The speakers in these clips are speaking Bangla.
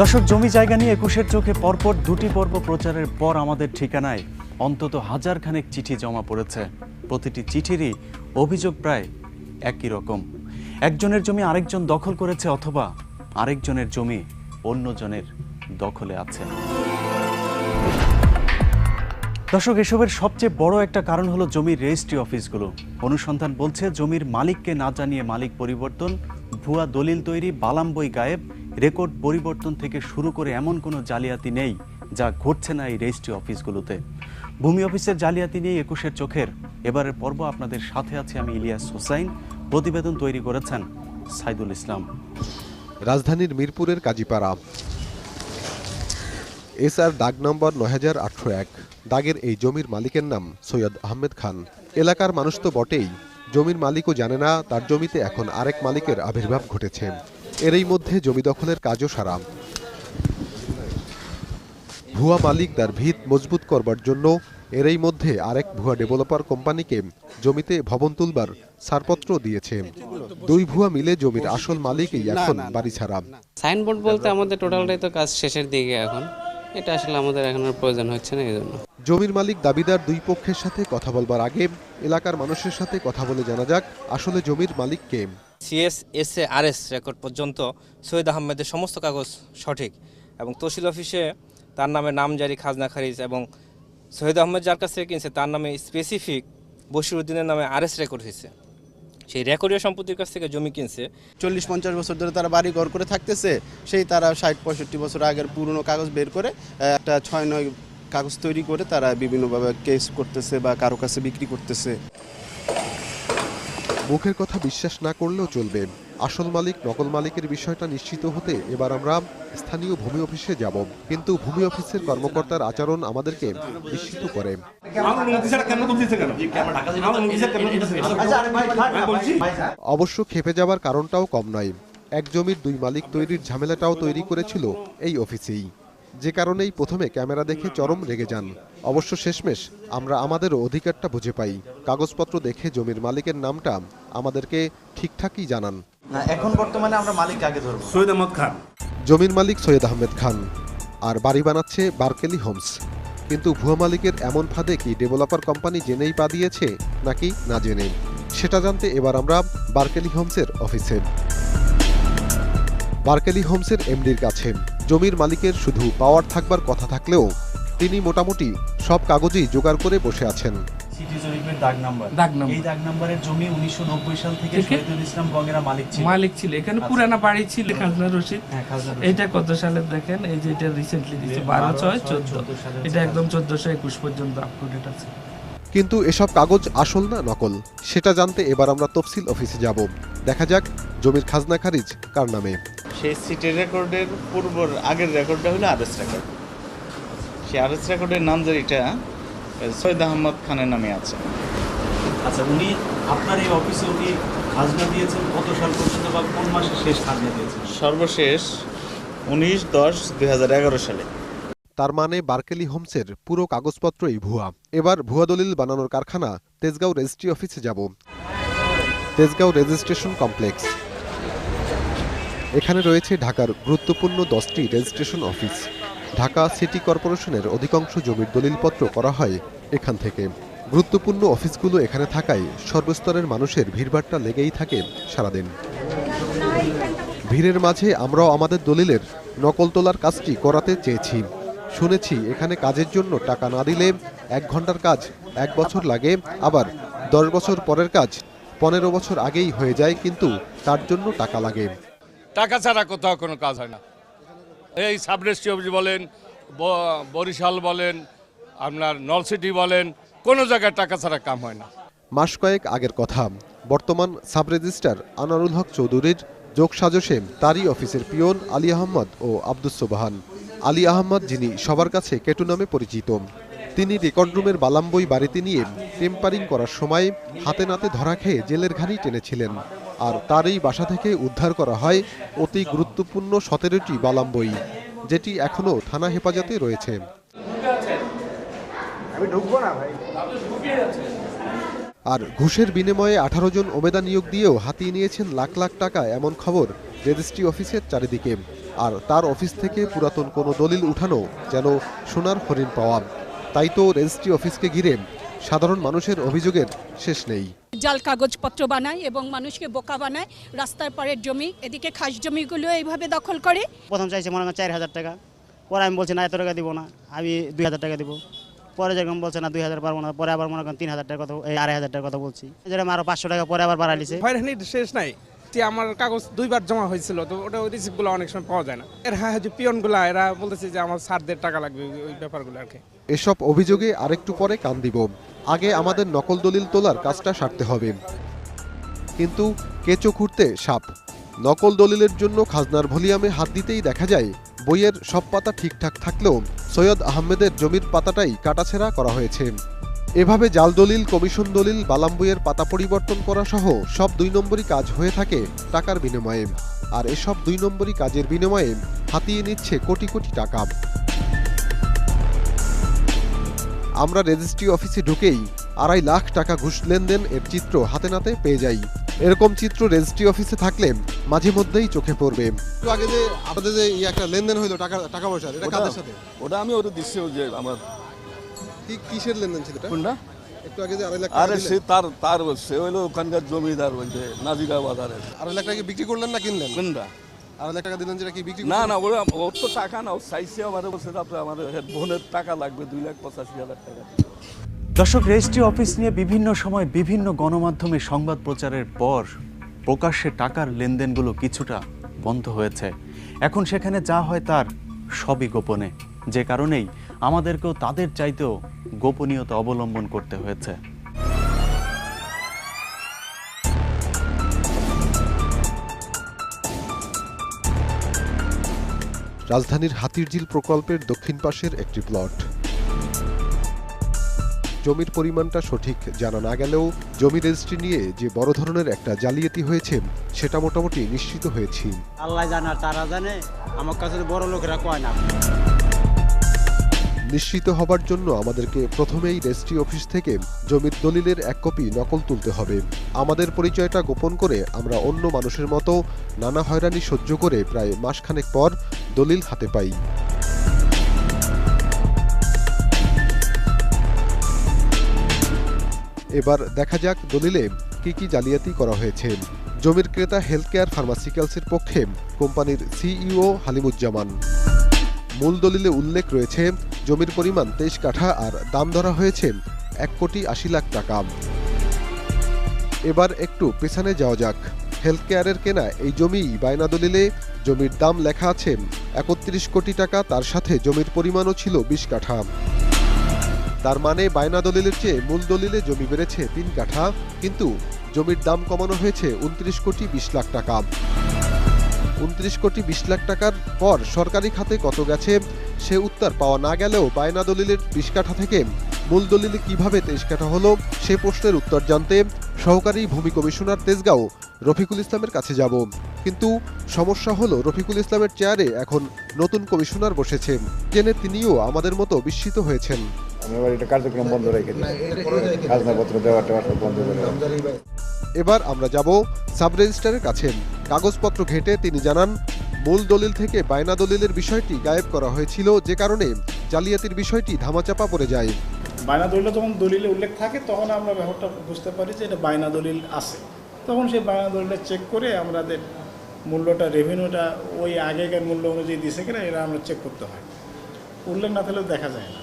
দর্শক, জমি জায়গা নিয়ে একুশের চোখে পরপর দুটি পর্ব প্রচারের পর আমাদের ঠিকানায় অন্তত হাজার খানেক চিঠি জমা পড়েছে। প্রতিটি চিঠিরই অভিযোগ প্রায় একই রকম। একজনের জমি আরেকজন দখল করেছে অথবা আরেকজনের জমি অন্যজনের দখলে আছে। দর্শক, এসবের সবচেয়ে বড় একটা কারণ হলো জমির রেজিস্ট্রি অফিসগুলো। অনুসন্ধান বলছে, জমির মালিককে না জানিয়ে মালিক পরিবর্তন, ভুয়া দলিল তৈরি, বালাম বই গায়েব রেকর্ড পরিবর্তন থেকে শুরু করে এমন কোনো জালিয়াতি নেই যা ঘটছে না এই রেজিস্ট্রি অফিসগুলোতে। ভূমি অফিসের জালিয়াতি নিয়ে একুশের চোখের। এবারের পর্ব আপনাদের সাথে আছে আমি ইলিয়াস হোসাইন। প্রতিবেদন তৈরি করেছেন সাইদুল ইসলাম। রাজধানীর মিরপুরের কাজীপাড়া। এস আর দাগ নম্বর নয় হাজার এক। দাগের এই জমির মালিকের নাম সৈয়দ আহমেদ খান। এলাকার মানুষ তো বটেই। জমির মালিকও জানে না তার জমিতে এখন আরেক মালিকের আবির্ভাব ঘটেছে। এরই মধ্যে জমি দখলের কাজও সারা ভুয়া মালিক তার ভিত মজবুত করবার জন্য এরই মধ্যে আরেক ভুয়া ডেভেলপার কোম্পানিকে জমিতে ভবন তুলবার ছাড়পত্র দিয়েছে। দুই ভুয়া মিলে জমির আসল মালিকই এখন বাড়ি ছাড়া সাইনবোর্ড বলতে আমাদের টোটালটাই তো কাজ শেষের দিকে এখন। এটা আসলে আমাদের এখন আর প্রয়োজন হচ্ছে না এই জন্য জমির মালিক দাবিদার দুই পক্ষের সাথে কথা বলবার আগে এলাকার মানুষের সাথে কথা বলে জানা যাক আসলে জমির মালিক কে। CS S A R S record পর্যন্ত সৈয়দ আহমেদের সমস্ত কাগজ সঠিক এবং তহসিল অফিসে তার নামে নামজারি খাজনা, খারিজ এবং সৈয়দ আহমেদ যার কাছ থেকে কিনছে তার নামে স্পেসিফিক বশিরুদ্দিনের নামে আর এস রেকর্ড হয়েছে। সেই রেকর্ডীয় সম্পত্তির কাছ থেকে জমি কিনছে। চল্লিশ পঞ্চাশ বছর ধরে তারা বাড়ি ঘর করে থাকতেছে, সেই তারা ষাট পঁয়ষট্টি বছর আগের পুরনো কাগজ বের করে একটা ছয় নয় কাগজ তৈরি করে তারা বিভিন্নভাবে কেস করতেছে বা কারও কাছে বিক্রি করতেছে। মুখের কথা বিশ্বাস না করলেও চলবে। আসল মালিক নকল মালিকের বিষয়টা নিশ্চিত হতে এবার আমরা স্থানীয় ভূমি অফিসে যাব। কিন্তু ভূমি অফিসের কর্মকর্তার আচরণ আমাদেরকে বিস্মিত করে। অবশ্য খেপে যাবার কারণটাও কম নয়। এক জমির দুই মালিক তৈরির ঝামেলাটাও তৈরি করেছিল এই অফিসেই। যে কারণেই প্রথমে ক্যামেরা দেখে চরম রেগে যান। অবশ্য শেষমেশ আমরা আমাদেরও অধিকারটা বুঝে পাই। কাগজপত্র দেখে জমির মালিকের নামটা আমাদেরকে ঠিকঠাকই জানান। না এখন বর্তমানে আমরা মালিক আগে ধরবো। সৈয়দ আহমদ খান। জমির মালিক সৈয়দ আহমেদ খান। আর বাড়ি বানাচ্ছে বার্কেলি হোমস। কিন্তু ভুয়া মালিকের এমন ফাঁদে কি ডেভেলপার কোম্পানি জেনেই পা দিয়েছে নাকি না জেনে সেটা জানতে এবার আমরা বার্কেলি হোমসের অফিসে। বার্কেলি হোমসের এমডির কাছে। জমির মালিকের শুধু পাওয়ার থাকবার কথা থাকলেও তিনি মোটামুটি সব কাগজেই জোগাড় করে বসে আছেন। সিটি জরিপের দাগ নাম্বার। দাগ নাম্বার। এই দাগ নাম্বারের জমি উনিশশো সাল থেকে থেকে? শহীদুল ইসলাম গঙ্গেরা মালিক ছিল। মালিক ছিল। এখানে পুরানা বাড়ি ছিল খাজনা রশিদ। হ্যাঁ। এটা কত সালে দেখেন? এই যে এটা রিসেন্টলি একদম পর্যন্ত আছে। কিন্তু এসব কাগজ আসল না নকল? সেটা জানতে এবার আমরা তফসিল অফিসে যাব। দেখা যাক জমির খাজনা খারিজ কার নামে। সেই সিটি রেকর্ডের পূর্বর আগের রেকর্ডটা হলো আরএস রেকর্ড সেই আরএস রেকর্ডের নাম যেটা সৈয়দ আহমদ খানের নামে আছে। আচ্ছা উনি আপনার এই অফিসে উনি খাজনা দিয়েছেন কত সাল পর্যন্ত বা কোন মাসে শেষ খাজনা দিয়েছেন? সর্বশেষ উনিশ দশ দুই হাজার এগারো সালে। তার মানে বার্কেলি হোমসের পুরো কাগজপত্রই ভুয়া। এবার ভুয়া দলিল বানানোর কারখানা তেজগাঁও রেজিস্ট্রি অফিসে যাব। Tejgaon registration complex. এখানে রয়েছে ঢাকার গুরুত্বপূর্ণ দশটি রেজিস্ট্রেশন অফিস। ঢাকা সিটি কর্পোরেশনের অধিকাংশ জমির দলিলপত্র করা হয় এখান থেকে। গুরুত্বপূর্ণ অফিসগুলো এখানে থাকায় সর্বস্তরের মানুষের ভিড়ভাট্টা লেগেই থাকে সারাদিন। ভিড়ের মাঝে আমরাও আমাদের দলিলের নকল তোলার কাজটি করাতে চেয়েছি। শুনেছি এখানে কাজের জন্য টাকা না দিলে এক ঘণ্টার কাজ এক বছর লাগে, আবার দশ বছর পরের কাজ পনেরো বছর আগেই হয়ে যায়, কিন্তু তার জন্য টাকা লাগে। টাকা ছাড়া কোথাও কোনো কাজ হয় না। এই সাব রেজিস্ট্রি অফিস বলেন বরিশাল বলেন, আপনার নলসিটি বলেন, কোনো জায়গায় টাকা ছাড়া কাম হয় না। মাস কয়েক আগের কথা। বর্তমান সাব রেজিস্ট্রার আনারুল হক চৌধুরীর যোগ সাজসে তারই অফিসের পিয়ন আলী আহমদ ও আব্দুস সোবাহান। আলী আহমদ যিনি সবার কাছে কেটু নামে পরিচিত। তিনি রেকর্ড রুমের বালাম বই বাড়িতে নিয়ে টেম্পারিং করার সময় হাতে নাতে ধরা খেয়ে জেলের ঘানি টেনেছিলেন। আর তার এই বাসা থেকে উদ্ধার করা হয় অতি গুরুত্বপূর্ণ সতেরোটি বালাম বই যেটি এখনও থানা হেফাজতে রয়েছে। আর ঘুষের বিনিময়ে আঠারো জন ওবেদা নিয়োগ দিয়েও হাতিয়ে নিয়েছেন লাখ লাখ টাকা এমন খবর রেজিস্ট্রি অফিসের চারিদিকে। আর তার অফিস থেকে পুরাতন কোনো দলিল উঠানো যেন সোনার হরিণ পাওয়া। তাই তো রেজিস্ট্রি অফিসকে ঘিরে সাধারণ মানুষের অভিযোগের শেষ নেই। জাল কাগজপত্র বানায় এবং মানুষকে বোকা বানায় রাস্তার পাড়ের জমি এদিকে খাস জমিগুলো এইভাবে দখল করে। প্রথম চাইছে মনে হয় চার হাজার টাকা। পরে আমি বলছি না এত টাকা দিব না আমি দুই হাজার টাকা দিব। পরে যেরকম বলছে না দুই হাজার পারব না পরে আবার মনে করেন তিন হাজার টাকা কথা এই আড়াই হাজার টাকা কথা বলছি। যেরকম আরও পাঁচশো টাকা পরে আবার বাড়াই লিছে শেষ নাই। যে আমার কাগজ দুইবার জমা হয়েছিল, তো ওটা ওই রিসিপ্টগুলো অনেক সময় পাওয়া যায় না। এর হ্যাঁ যে পিয়নগুলো, এরা বলতেছে যে আমার সারদের টাকা লাগবে ওই- ব্যাপারগুলো আর কি। এসব অভিযোগে আরেকটু পরে কান দিব। আগে আমাদের নকল দলিল তোলার কাজটা সারতে হবে। কিন্তু কেঁচো খুঁড়তে সাপ। নকল দলিলের জন্য খাজনার ভলিয়ামে হাত দিতেই দেখা যায়, বইয়ের সব পাতা ঠিকঠাক থাকলেও সৈয়দ আহমেদের জমির পাতাটাই কাটাছেঁড়া করা হয়েছে। এভাবে জাল দলিল কমিশন দলিল বালাম বইয়ের পাতা পরিবর্তন করা সহ সব দুই নম্বরই কাজ হয়ে থাকে টাকার বিনিময়ে। আর এসব দুই নম্বরই কাজের বিনিময়ে হাতিয়ে নিচ্ছে কোটি কোটি টাকা। আমরা রেজিস্ট্রি অফিসে ঢুকেই আড়াই লাখ টাকা ঘুষ লেনদেন এর চিত্র হাতে নাতে পেয়ে যাই। এরকম চিত্র রেজিস্ট্রি অফিসে থাকলে মাঝে মধ্যেই চোখে পড়বে। একটু আগে যে আপনাদের যে একটা লেনদেন হইল টাকা টাকা পয়সার এটা কাদের সাথে? ওটা আমি ওটা দিচ্ছি যে আমার কি কিসের লেনদেন ছিল এটা? কোনটা? একটু আগে যে আড়াই লাখ আরে সে তার তার সে হইল ওখানকার জমিদার ওই যে নাজিরা বাজারের। আড়াই লাখ টাকা বিক্রি করলেন না কিনলেন? কোনটা? আড়াই লাখ টাকা দিলেন যেটা কি বিক্রি না না ওরা ওর তো টাকা না ও চাইছে আমার বলছে বোনের টাকা লাগবে দুই লাখ পঁচাশি হাজার টাকা। দর্শক রেজিস্ট্রি অফিস নিয়ে বিভিন্ন সময় বিভিন্ন গণমাধ্যমে সংবাদ প্রচারের পর প্রকাশ্যে টাকার লেনদেনগুলো কিছুটা বন্ধ হয়েছে। এখন সেখানে যা হয় তার সবই গোপনে। যে কারণেই আমাদেরকেও তাদের চাইতেও গোপনীয়তা অবলম্বন করতে হয়েছে। রাজধানীর হাতিরঝিল প্রকল্পের দক্ষিণ পাশের একটি প্লট। জমির পরিমাণটা সঠিক জানা না গেলেও জমি রেজিস্ট্রি নিয়ে যে বড় ধরনের একটা জালিয়াতি হয়েছে সেটা মোটামুটি নিশ্চিত হয়েছি। আল্লাহ জানে তারা জানে আমার কাছে বড় লোকেরা কয় না। নিশ্চিত হবার জন্য আমাদেরকে প্রথমেই রেজিস্ট্রি অফিস থেকে জমির দলিলের এক কপি নকল তুলতে হবে। আমাদের পরিচয়টা গোপন করে আমরা অন্য মানুষের মতো নানা হয়রানি সহ্য করে প্রায় মাসখানেক পর দলিল হাতে পাই। এবার দেখা যাক দলিলে কি কি জালিয়াতি করা হয়েছে। জমির ক্রেতা হেলথ কেয়ার ফার্মাসিক্যালসের পক্ষে কোম্পানির সিইও হালিমুজ্জামান। মূল দলিলে উল্লেখ রয়েছে জমির পরিমাণ তেইশ কাঠা আর দাম ধরা হয়েছে এক কোটি আশি লাখ টাকা। এবার একটু পেছনে যাওয়া যাক। হেলথ কেয়ারের কেনা এই জমি বায়না দলিলে জমির দাম লেখা আছে একত্রিশ কোটি টাকা, তার সাথে জমির পরিমাণও ছিল বিশ কাঠা। তার মানে বায়না দলিলের চেয়ে মূল দলিলে জমি বেড়েছে তিন কাঠা, কিন্তু জমির দাম কমানো হয়েছে উনত্রিশ কোটি বিশ লাখ টাকা। উনত্রিশ কোটি বিশ লাখ টাকার পর সরকারি খাতে কত গেছে, সে উত্তর পাওয়া না গেলেও বায়না দলিলের বিশ কাঠা থেকে মূল দলিলে কীভাবে তেইশ কাঠা হলো, সে প্রশ্নের উত্তর জানতে সহকারী ভূমি কমিশনার তেজগাঁও রফিকুল ইসলামের কাছে যাব। কিন্তু সমস্যা হলো রফিকুল ইসলামের চেয়ারে এখন নতুন কমিশনার বসেছেন, জেনে তিনিও আমাদের মতো বিস্মিত হয়েছেন। আমি এবার এটা কার্যক্রম বন্ধ রেখে দিই। খাজনাপত্র দেওয়া টেওয়া সব বন্ধ করে এবার আমরা যাব সাব রেজিস্ট্রারের কাছে। কাগজপত্র ঘেটে তিনি জানান মূল দলিল থেকে বায়না দলিলের বিষয়টি গায়েব করা হয়েছিল যে কারণে জালিয়াতির বিষয়টি ধামাচাপা পড়ে যায়। বায়না দলিল যখন দলিলে উল্লেখ থাকে তখন আমরা ব্যাপারটা বুঝতে পারি যে এটা বায়না দলিল আছে। তখন সেই বায়না দলিলটা চেক করে আমাদের মূল্যটা রেভিনিউটা ওই আগেকার মূল্য অনুযায়ী দিছে কিনা এটা আমরা চেক করতে হয়। উল্লেখ না থাকলেও দেখা যায় না।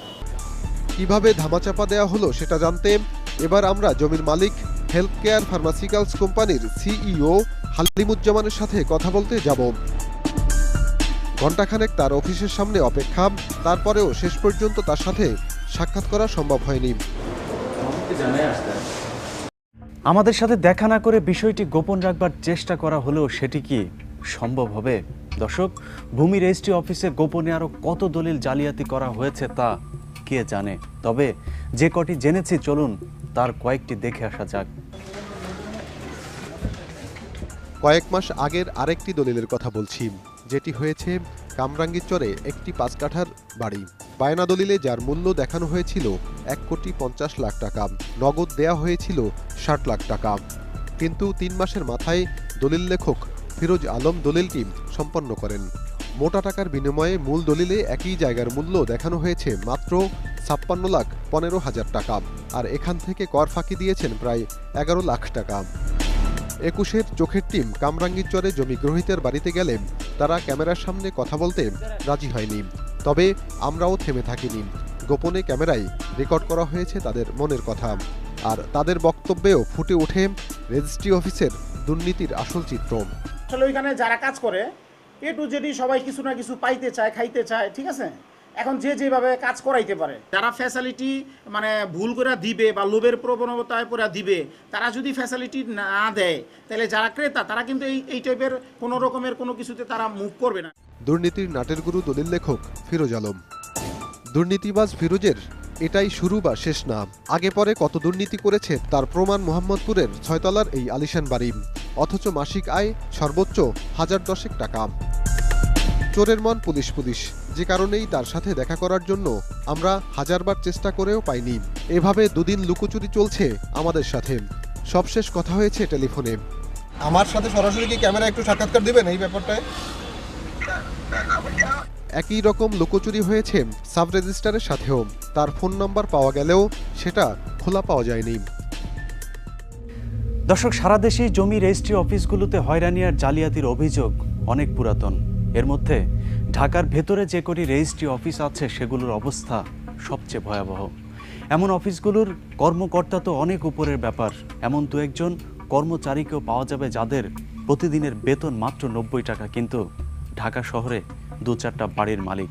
কীভাবে ধামাচাপা দেওয়া হলো সেটা জানতে এবার আমরা জমির মালিক হেলথ কেয়ার ফার্মাসিক্যালস কোম্পানির সিইও হালিমুজ্জামানের সাথে কথা বলতে যাব। ঘণ্টাখানেক তার অফিসের সামনে অপেক্ষা, তারপরেও শেষ পর্যন্ত তার সাথে সাক্ষাৎ করা সম্ভব হয়নি। আমাদের সাথে দেখা না করে বিষয়টি গোপন রাখবার চেষ্টা করা হলেও সেটি কি সম্ভব হবে? দর্শক, ভূমি রেজিস্ট্রি অফিসে গোপনে আরও কত দলিল জালিয়াতি করা হয়েছে তা কে জানে? তবে যে কটি জেনেছি, চলুন তার কয়েকটি দেখে আসা যাক। কয়েক মাস আগের আরেকটি দলিলের কথা বলছি, যেটি হয়েছে কামরাঙ্গীরচরে একটি পাঁচ কাঠার বাড়ি। বায়না দলিলে যার মূল্য দেখানো হয়েছিল এক কোটি পঞ্চাশ লাখ টাকা, নগদ দেয়া হয়েছিল ষাট লাখ টাকা। কিন্তু তিন মাসের মাথায় দলিল লেখক ফিরোজ আলম দলিলটি সম্পন্ন করেন। মোটা টাকার বিনিময়ে মূল দলিলে একই জায়গার মূল্য দেখানো হয়েছে মাত্র ছাপ্পান্ন লাখ পনেরো হাজার টাকা। আর এখান থেকে কর ফাঁকি দিয়েছেন প্রায় এগারো লাখ টাকা। একুশের চোখের টিম কামরাঙ্গীরচরে জমি গ্রহীতের বাড়িতে গেলে তারা ক্যামেরার সামনে কথা বলতে রাজি হয়নি। তবে আমরাও থেমে থাকিনি। গোপনে ক্যামেরায় রেকর্ড করা হয়েছে তাদের মনের কথা। আর তাদের বক্তব্যেও ফুটে ওঠে রেজিস্ট্রি অফিসের দুর্নীতির আসল চিত্র। আসলে ওইখানে যারা কাজ করে এ টু জেডি সবাই কিছু না কিছু পাইতে চায়, খাইতে চায়, ঠিক আছে? এখন যে যেভাবে কাজ করাইতে পারে। যারা ফ্যাসিলিটি মানে ভুল করে দিবে বা লোভের প্রবণতায় পরে দিবে, তারা যদি ফ্যাসিলিটি না দেয়, তাহলে যারা ক্রেতা, তারা কিন্তু এই এই টাইপের কোনো রকমের কোনো কিছুতে তারা মুভ করবে না। দুর্নীতির নাটের গুরু দলিল লেখক ফিরোজ আলম। দুর্নীতিবাজ ফিরোজের এটাই শুরু বা শেষ না আগে পরে কত দুর্নীতি করেছে তার প্রমাণ মোহাম্মদপুরের ছয়তলার এই আলিশান বাড়ি। অথচ মাসিক আয় সর্বোচ্চ হাজার দশেক টাকা। চোরের মন পুলিশ পুলিশ। যে কারণেই তার সাথে দেখা করার জন্য আমরা হাজারবার চেষ্টা করেও পাইনি। এভাবে দুদিন লুকোচুরি চলছে আমাদের সাথে। সবশেষ কথা হয়েছে টেলিফোনে। আমার সাথে সরাসরি কি ক্যামেরা একটু সাক্ষাৎকার দিবেন এই ব্যাপারটায়? একই রকম লুকোচুরি হয়েছে সাব রেজিস্টারের সাথেও। তার ফোন নাম্বার পাওয়া গেলেও সেটা খোলা পাওয়া যায়নি। দর্শক, সারা দেশেই জমি রেজিস্ট্রি অফিসগুলোতে হয়রানি আর জালিয়াতির অভিযোগ অনেক পুরাতন। এর মধ্যে ঢাকার ভেতরে যে কটি রেজিস্ট্রি অফিস আছে সেগুলোর অবস্থা সবচেয়ে ভয়াবহ। এমন অফিসগুলোর কর্মকর্তা তো অনেক উপরের ব্যাপার। এমন দু একজন কর্মচারীকেও পাওয়া যাবে যাদের প্রতিদিনের বেতন মাত্র নব্বই টাকা, কিন্তু ঢাকা শহরে দু চারটা বাড়ির মালিক।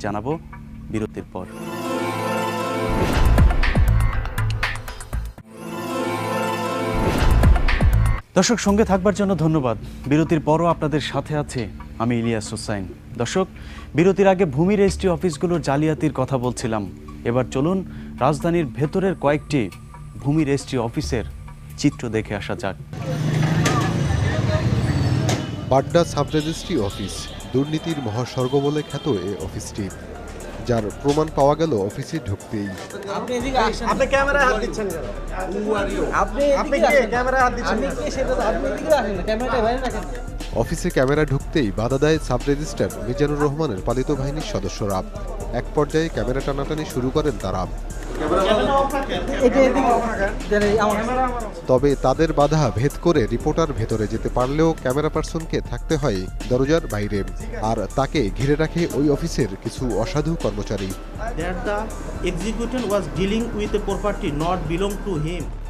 জানাব বিরতির পর। দর্শক, সঙ্গে থাকবার জন্য ধন্যবাদ। বিরতির পরও আপনাদের সাথে আছে আমি ইলিয়াস হোসাইন। দর্শক, বিরতির আগে ভূমি রেজিস্ট্রি অফিসগুলোর জালিয়াতির কথা বলছিলাম। এবার চলুন রাজধানীর ভেতরের কয়েকটি ভূমি রেজিস্ট্রি অফিসের চিত্র দেখে আসা যাক। বাড্ডা সাব রেজিস্ট্রি অফিস দুর্নীতির মহাস্বর্গ বলে খ্যাত এ অফিসটি যার প্রমাণ পাওয়া গেল অফিসে ঢুকতেই। আপনি এদিকে আসেন। আপনি ক্যামেরায় হাত দিচ্ছেন কেন? আপনি আপনি কে? ক্যামেরায় হাত দিচ্ছেন আপনি কে সেটা তো- আপনি এদিকে আসেন না ক্যামেরাটা বাইরে রাখেন। অফিসে ক্যামেরা ঢুকতেই বাধা দেয় সাব রেজিস্ট্রার মিজানুর রহমানের পালিত বাহিনীর সদস্যরা। এক পর্যায়ে ক্যামেরা টানাটানি শুরু করেন তারা। তবে তাদের বাধা ভেদ করে রিপোর্টার ভেতরে যেতে পারলেও ক্যামেরা পার্সনকে থাকতে হয় দরজার বাইরে আর তাকে ঘিরে রাখে ওই অফিসের কিছু অসাধু কর্মচারী.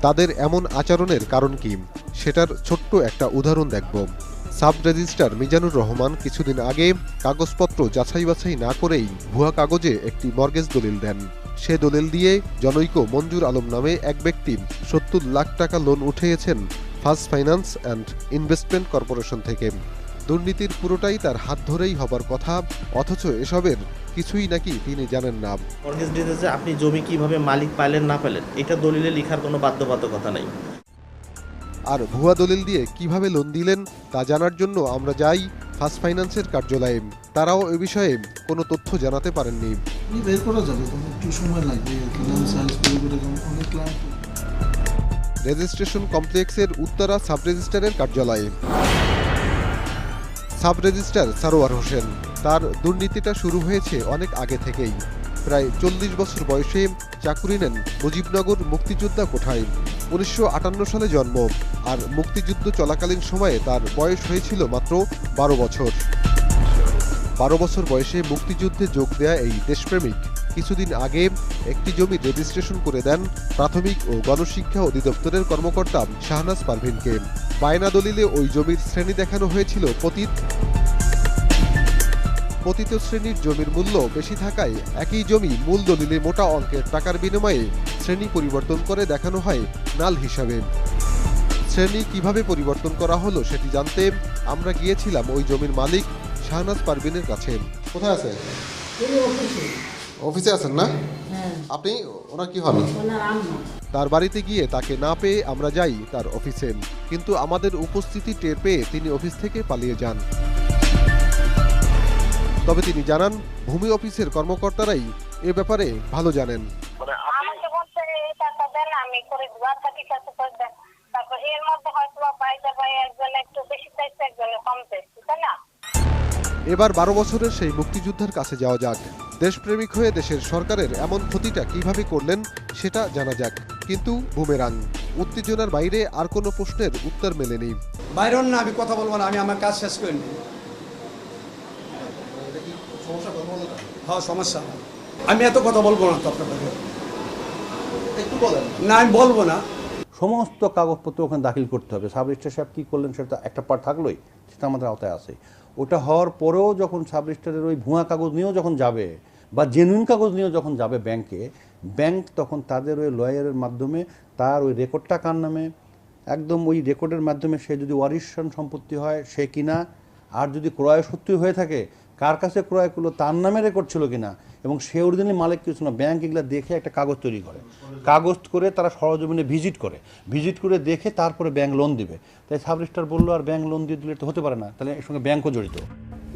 তাদের এমন আচরণের কারণ কি? সেটার ছোট্ট একটা উদাহরণ দেখব। সাব রেজিস্ট্রার মিজানুর রহমান কিছুদিন আগে কাগজপত্র যাচাই বাছাই না করেই ভুয়া কাগজে একটি মর্গেজ দলিল দেন। সে দলিল দিয়ে জনৈক মঞ্জুর আলম নামে এক ব্যক্তি সত্তর লাখ টাকা loan উঠিয়েছেন first finance and investment corporation থেকে। দুর্নীতির পুরোটাই তার হাত ধরেই হবার কথা অথচ এসবের কিছুই নাকি তিনি জানেন না। মর্গেজ আপনি জমি কীভাবে মালিক পাইলেন না পেলেন এটা দলিলে লিখার কোনো বাধ্যবাধকতা নেই। আর ভুয়া দলিল দিয়ে কীভাবে লোন দিলেন তা জানার জন্য আমরা যাই ফার্স্ট ফাইন্যান্সের কার্যালয়ে। তারাও এ বিষয়ে কোনো তথ্য জানাতে পারেননি। বের করা যাবে একটু সময় লাগবে রেজিস্ট্রেশন কমপ্লেক্সের উত্তরা সাব রেজিস্ট্রারের কার্যালয়ে। সাব রেজিস্ট্রার সারোয়ার হোসেন তার দুর্নীতিটা শুরু হয়েছে অনেক আগে থেকেই। প্রায় চল্লিশ বছর বয়সে চাকুরি নেন মুজিবনগর মুক্তিযোদ্ধা কোঠায়। উনিশশো আটান্ন সালে জন্ম, আর মুক্তিযুদ্ধ চলাকালীন সময়ে তার বয়স হয়েছিল মাত্র বারো বছর। বারো বছর বয়সে মুক্তিযুদ্ধে যোগ দেয়া এই দেশপ্রেমিক কিছুদিন আগে একটি জমি রেজিস্ট্রেশন করে দেন প্রাথমিক ও গণশিক্ষা অধিদপ্তরের কর্মকর্তা শাহনাজ পারভিনকে। বায়না দলিলে ওই জমির শ্রেণি দেখানো হয়েছিল পতিত। পতিত শ্রেণির জমির মূল্য বেশি থাকায় একই জমি মূল দলিলে মোটা অঙ্কের টাকার বিনিময়ে শ্রেণি পরিবর্তন করে দেখানো হয় নাল হিসাবে। শ্রেণি কীভাবে পরিবর্তন করা হলো সেটি জানতে আমরা গিয়েছিলাম ওই জমির মালিক শাহনাজ পারভিনের কাছে। কোথায় আছে অফিসে আছেন না? আপনি? ওনার কি হন তার বাড়িতে গিয়ে তাকে না পেয়ে আমরা যাই তার অফিসে। কিন্তু আমাদের উপস্থিতি টের পেয়ে তিনি অফিস থেকে পালিয়ে যান। তবে তিনি জানান ভূমি অফিসের কর্মকর্তারাই এ ব্যাপারে ভালো জানেন। দিব। আচ্ছা এবার বারো বছরের সেই মুক্তিযোদ্ধার কাছে যাওয়া যাক। দেশপ্রেমিক হয়ে দেশের সরকারের এমন ক্ষতিটা কীভাবে করলেন সেটা জানা যাক। কিন্তু বুমেরাং উত্তেজনার বাইরে আর কোনো প্রশ্নের উত্তর মেলেনি। বাইরন না আমি কথা বলব না আমি আমার কাজ শেষ করে নিই হ্যাঁ সমস্যা আমি এত কথা বলব না তো আপনাদের একটু বলেন। না আমি বলব না। সমস্ত কাগজপত্র ওখানে দাখিল করতে হবে। সাব রেজিস্ট্রার সাহেব কী করলেন সেটা একটা পার্ট থাকলোই সেটা আমাদের আওতায় আছে। ওটা হওয়ার পরেও যখন সাব রেজিস্ট্রারের ওই ভুয়া কাগজ নিয়েও যখন যাবে বা জেনুইন কাগজ নিয়েও যখন যাবে ব্যাংকে ব্যাংক তখন তাদের ওই লয়ারের মাধ্যমে তার ওই রেকর্ডটা কার নামে? একদম ওই রেকর্ডের মাধ্যমে সে যদি ওয়ারিশন সম্পত্তি হয় সে কিনা? আর যদি ক্রয় সত্যি হয়ে থাকে কার কাছে ক্রয় করল, তার নামে রেকর্ড ছিল কিনা, এবং সে অরিজিনালি মালিক কিছু না ব্যাংক এগুলো দেখে একটা কাগজ তৈরি করে। কাগজ করে তারা সরজমিনে ভিজিট করে। ভিজিট করে দেখে তারপরে ব্যাংক লোন দিবে। তাই সাব রেজিস্ট্রার বলল, আর ব্যাংক লোন দিয়ে দিলে তো হতে পারে না, তাহলে এর সঙ্গে ব্যাংকও জড়িত।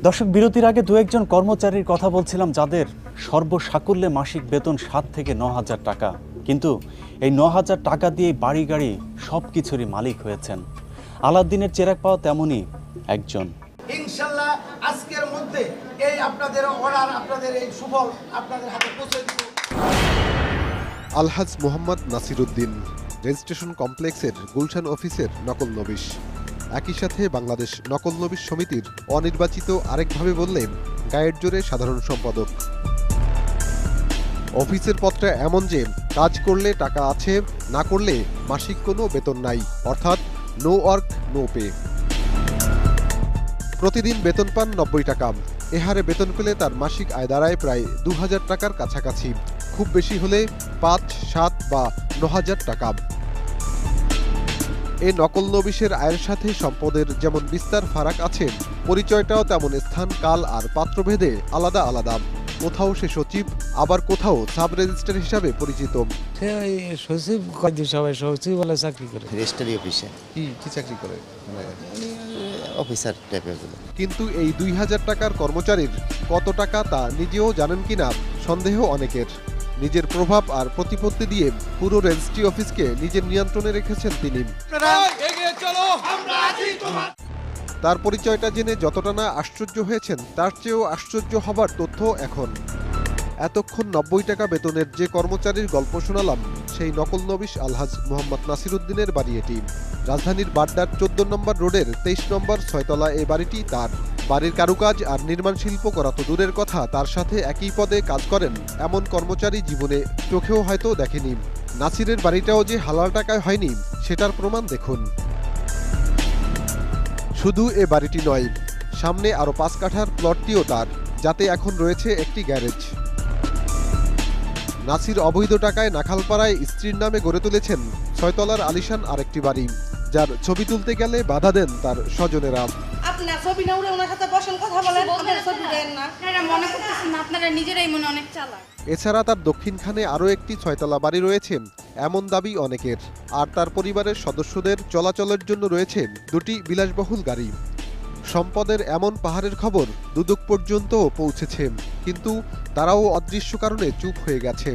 দর্শক, বিরতির আগে দু একজন কর্মচারীর কথা বলছিলাম, যাদের সর্বসাকুল্যে মাসিক বেতন সাত থেকে ন হাজার টাকা। কিন্তু এই ন হাজার টাকা দিয়ে বাড়ি গাড়ি সব কিছুরই মালিক হয়েছেন। আলাদ্দিনের চেরাক পাওয়া তেমনই একজন। ইনশাল্লাহ আজকের মধ্যে এই আপনাদের অর্ডার, আপনাদের এই সুফল আপনাদের হাতে পৌঁছে দিব। আলহাজ মোহাম্মদ নাসিরুদ্দিন, রেজিস্ট্রেশন কমপ্লেক্সের গুলশান অফিসের নকল নবিশ। একই সাথে বাংলাদেশ নকল নবিশ সমিতির অনির্বাচিত আরেকভাবে বললেন, গায়ের জোরে সাধারণ সম্পাদক। অফিসের পত্রে এমন যে, কাজ করলে টাকা আছে, না করলে মাসিক কোনো বেতন নাই, অর্থাৎ নো ওয়ার্ক নো পে প্রতিদিন বেতন পান নব্বই টাকা। এ হারে বেতন পেলে তার মাসিক আয় দাঁড়ায় প্রায় দু হাজার টাকার কাছাকাছি। খুব বেশি হলে পাঁচ সাত বা ন হাজার টাকা। এ নকল নবিশের আয়ের সাথে সম্পদের যেমন বিস্তার ফারাক আছে পরিচয়টাও তেমন স্থান কাল আর পাত্রভেদে আলাদা আলাদা। কোথাও সে সচিব আবার কোথাও সাব রেজিস্ট্রার হিসাবে পরিচিত। সে সচিব কয়দিন সবাই সচিব বলে চাকরি করে। রেজিস্ট্রারি অফিসে। কি কি চাকরি করে? অফিসার টাইপের কিন্তু এই দুই হাজার টাকার কর্মচারীর কত টাকা তা নিজেও জানেন কিনা সন্দেহ অনেকের। নিজের প্রভাব আর প্রতিপত্তি দিয়ে পুরো রেজিস্ট্রি অফিসকে নিজের নিয়ন্ত্রণে রেখেছেন তিনি। তার পরিচয়টা জেনে যতটা না আশ্চর্য হয়েছেন, তার চেয়েও আশ্চর্য হবার তথ্য এখন। এতক্ষণ নব্বই টাকা বেতনের যে কর্মচারীর গল্প শোনালাম, সেই নকল নবিশ আলহাজ মোহাম্মদ নাসিরুদ্দিনের বাড়ি এটি। রাজধানীর বাড্ডার চোদ্দ নম্বর রোডের তেইশ নম্বর ছয়তলা এ বাড়িটি তার। বাড়ির কারুকাজ আর নির্মাণ শিল্প করা তো দূরের কথা, তার সাথে একই পদে কাজ করেন এমন কর্মচারী জীবনে চোখেও হয়তো দেখেনি। নাসিরের বাড়িটাও যে হালাল টাকায় হয়নি, সেটার প্রমাণ দেখুন। শুধু এ বাড়িটি নয়, সামনে আরও পাঁচ কাঠার প্লটটিও তার, যাতে এখন রয়েছে একটি গ্যারেজ। নাসির অবৈধ টাকায় নাখালপাড়ায় স্ত্রীর নামে গড়ে তুলেছেন ছয়তলার আলিশান আরেকটি বাড়ি যার ছবি তুলতে গেলে বাধা দেন তার স্বজনেরা। আপনার ছবি না উড়ে ওনার সাথে বসেন কথা বলেন আপনার ছবি দেন না। আপনারা মনে করতেছেন আপনারা নিজেরাই মনে অনেক চালাক। এছাড়া তার দক্ষিণখানে আরও একটি ছয়তলা বাড়ি রয়েছে এমন দাবি অনেকের। আর তার পরিবারের সদস্যদের চলাচলের জন্য রয়েছে দুটি বিলাসবহুল গাড়ি। সম্পদের এমন পাহাড়ের খবর দুদক পর্যন্ত পৌঁছেছে, কিন্তু তারাও অদৃশ্য কারণে চুপ হয়ে গেছে।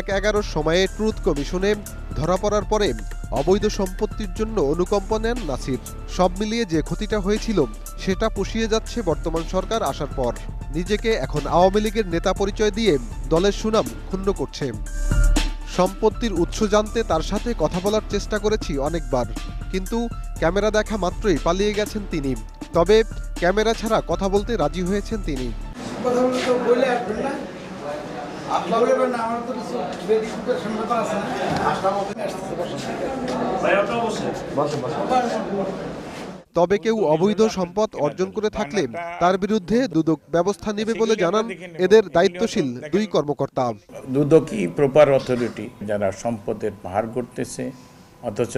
এক এগারোর সময়ে ট্রুথ কমিশনে ধরা পড়ার পরে অবৈধ সম্পত্তির জন্য অনুকম্প নেন নাসির। সব মিলিয়ে যে ক্ষতিটা হয়েছিল, সেটা পুষিয়ে যাচ্ছে বর্তমান সরকার আসার পর। নিজেকে এখন আওয়ামী লীগের নেতা পরিচয় দিয়ে দলের সুনাম ক্ষুণ্ণ করছে। সম্পত্তির উৎস জানতে তার সাথে কথা বলার চেষ্টা করেছি অনেকবার। কিন্তু ক্যামেরা দেখা মাত্রই পালিয়ে গেছেন তিনি। তবে ক্যামেরা ছাড়া কথা বলতে রাজি হয়েছেন তিনি। আমার তবে কেউ অবৈধ সম্পদ অর্জন করে থাকলে তার বিরুদ্ধে দুদক ব্যবস্থা নেবে বলে জানান এদের দায়িত্বশীল দুই কর্মকর্তা। দুদকই প্রপার অথরিটি যারা সম্পদের পাহাড় করতেছে অথচ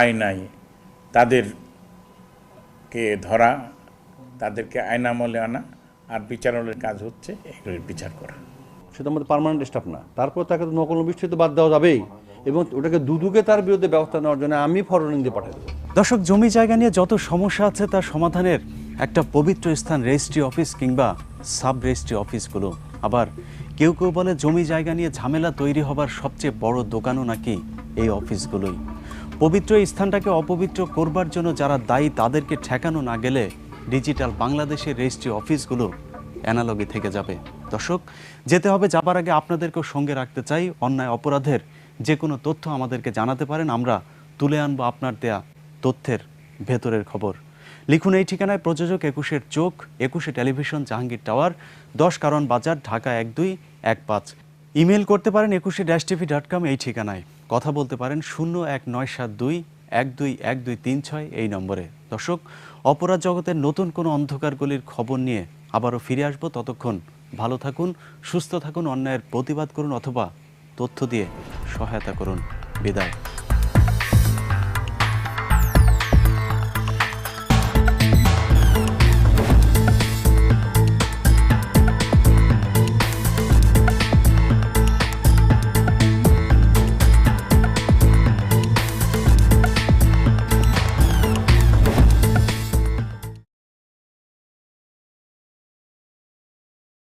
আয় নাই তাদেরকে ধরা তাদেরকে আইনামলে আনা আর বিচারালয়ের কাজ হচ্ছে এগুলির বিচার করা। সেটা আমাদের পার্মানেন্ট স্টাফ না। তারপর তাকে তো নকল বৃষ্টি তো বাদ দেওয়া যাবেই। এবং ওটাকে দুদুকে তার বিরুদ্ধে ব্যবস্থা নেওয়ার জন্য আমি ফরওয়ার্ডিং পাঠিয়ে দেবো। দর্শক, জমি জায়গা নিয়ে যত সমস্যা আছে তার সমাধানের একটা পবিত্র স্থান রেজিস্ট্রি অফিস কিংবা সাব রেজিস্ট্রি অফিসগুলো। আবার কেউ কেউ বলে জমি জায়গা নিয়ে ঝামেলা তৈরি হবার সবচেয়ে বড় দোকানও নাকি এই অফিসগুলোই। পবিত্র স্থানটাকে অপবিত্র করবার জন্য যারা দায়ী তাদেরকে ঠেকানো না গেলে ডিজিটাল বাংলাদেশের রেজিস্ট্রি অফিসগুলো অ্যানালগি থেকে যাবে। দর্শক, যেতে হবে, যাবার আগে আপনাদেরকেও সঙ্গে রাখতে চাই। অন্যায় অপরাধের যে কোনো তথ্য আমাদেরকে জানাতে পারেন, আমরা তুলে আনব আপনার দেয়া তথ্যের ভেতরের খবর। লিখুন এই ঠিকানায়, প্রযোজক একুশের চোখ, একুশে টেলিভিশন, জাহাঙ্গীর টাওয়ার, দশ কারণ বাজার, ঢাকা এক দুই, এক পাঁচ। ইমেল করতে পারেন একুশে ড্যাশ টিভি ডট কম এই ঠিকানায়। কথা বলতে পারেন শূন্য এক নয় সাত দুই, এক দুই এক দুই তিন ছয় এই নম্বরে। দর্শক, অপরাধ জগতের নতুন কোনো অন্ধকারগুলির খবর নিয়ে আবারও ফিরে আসব। ততক্ষণ ভালো থাকুন, সুস্থ থাকুন, অন্যায়ের প্রতিবাদ করুন অথবা তথ্য দিয়ে সহায়তা করুন। বিদায়।